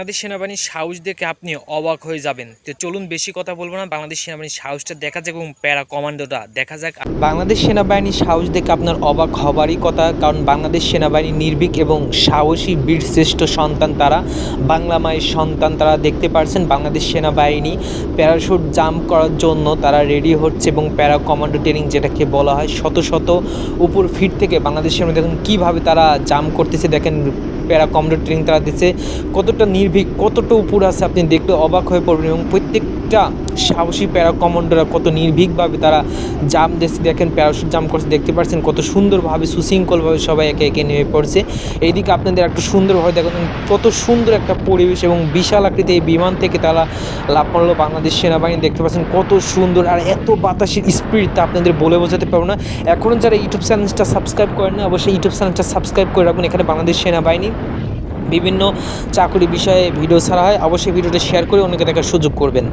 বাংলাদেশ সেনাবাহিনীর সাহস দেখে আপনি অবাক হয়ে যাবেন। তো চলুন বেশি কথা বলব না, বাংলাদেশ সেনাবাহিনীর সাহসটা দেখা যাক এবং প্যারা কমান্ডোটা দেখা যাক। বাংলাদেশ সেনাবাহিনীর সাহস দেখে আপনার অবাক হবারই কথা, কারণ বাংলাদেশ সেনাবাহিনী নির্ভীক এবং সাহসী বীরশ্রেষ্ঠ সন্তান তারা, বাংলা মায়ের সন্তান তারা দেখতে পারছেন। বাংলাদেশ সেনাবাহিনী প্যারাশুট জাম্প করার জন্য তারা রেডি হচ্ছে এবং প্যারা কমান্ডো ট্রেনিং যেটাকে বলা হয় শত শত উপর ফিট থেকে বাংলাদেশ সেনা দেখুন কীভাবে তারা জাম্প করতেছে, দেখেন প্যারা কমডো ট্রেনিং তারা দিচ্ছে। কতটা নির্ভীক, কতটা উপর আছে আপনি দেখলে অবাক হয়ে পড়বেন এবং প্রত্যেকটা সাহসী প্যারা কমান্ডোরা কত নির্ভীকভাবে তারা জাম্প দিচ্ছে দেখেন প্যারাশুট জাম্প করছে, দেখতে পাচ্ছেন কত সুন্দরভাবে, সুশৃঙ্খলভাবে সবাই একে একে নেমে পড়ছে। এইদিকে আপনাদের একটু সুন্দরভাবে দেখেন কত সুন্দর একটা পরিবেশ এবং বিশাল আকৃতি এই বিমান থেকে তারা লাভ মারলো বাংলাদেশ সেনাবাহিনী। দেখতে পাচ্ছেন কত সুন্দর আর এত বাতাসের স্পিড তা আপনাদের বলে বোঝাতে পারব না। এখনও যারা ইউটিউব চ্যানেলটা সাবস্ক্রাইব করেন না, অবশ্যই ইউটিউব চ্যানেলটা সাবস্ক্রাইব করে রাখুন এখানে বাংলাদেশ সেনাবাহিনী বিভিন্ন চাকরি বিষয়ে ভিডিও ছাড়া হয়। অবশ্যই ভিডিওটা শেয়ার করে অন্যকে দেখার সুযোগ করবেন।